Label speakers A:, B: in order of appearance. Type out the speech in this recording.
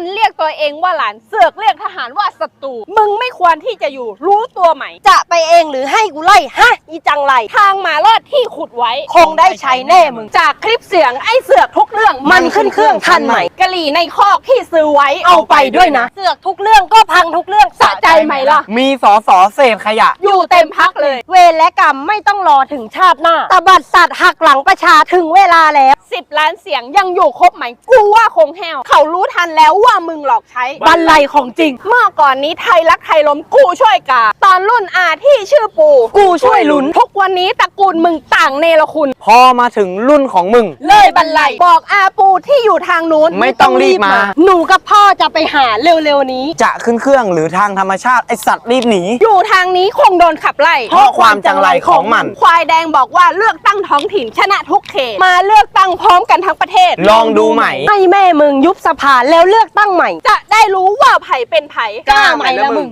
A: มันเรียกตัวเองว่าหลานเสือกเรียกทหารว่าศัตรู มึงไม่ควรที่จะอยู่ รู้ตัวไหม
B: จะไปเองหรือให้กูไล่ฮะอีจังไร
A: ทางมาลอดที่ขุดไว้
B: คงได้ใช้แน่มึง
A: จากคลิปเสียงไอ้เสือกทุกเรื่อง
B: นขึ้นเครื่องทันไหม
A: กะหรี่ในคอกที่ซื้อไว้
B: เอาไปด้วยนะ เสือกทุกเรื่องก็พังทุกเรื่อง
A: สะใจไหมล่ะ
C: มีสอสอเศษขยะ
A: อยู่เต็มพักเลย
B: เวรและกรรมไม่ต้องรอถึงชาติหน้าตบัดสัตว์หักหลังประชาถึงเวลาแล้ว
A: สิบล้านเสียงยังอยู่ครบไหมกูว่าคงแห้วเขารู้ทันแล้วว่ามึงหลอกใช้
B: บันไลของจริง
A: เมื่อก่อนนี้ไทยรักไทยล้มกูช่วยกาตอนรุ่นอาที่ชื่อปู
B: กูช่วยลุ้น
A: ทุกวันนี้ตระกูลมึงต่างเนรคุณ
C: พอมาถึงรุ่นของมึง
A: เลยบันไลบอกอาปูที่อยู่ทางนู้น
C: ไม่ต้องรีบมา
B: หนูกับพ่อจะไปหาเร็วๆนี้
C: จะขึ้นเครื่องหรือทางธรรมชาติไอสัตว์รีบหนี
A: อยู่ทางนี้คงโดนขับไล่
C: เพราะความจังไรของมัน
A: ควายแดงบอกว่าเลือกตั้งท้องถิ่นชนะทุกเขต มาเลือกตั้งพร้อมกันทั้งประเทศ
C: ลองดูไหม
B: ให้แม่มึงยุบสภาแล้วเลือกตั้งใหม่
A: จะได้รู้ว่าไผ่เป็นไผ่
B: กล้าไหมล่ะมึง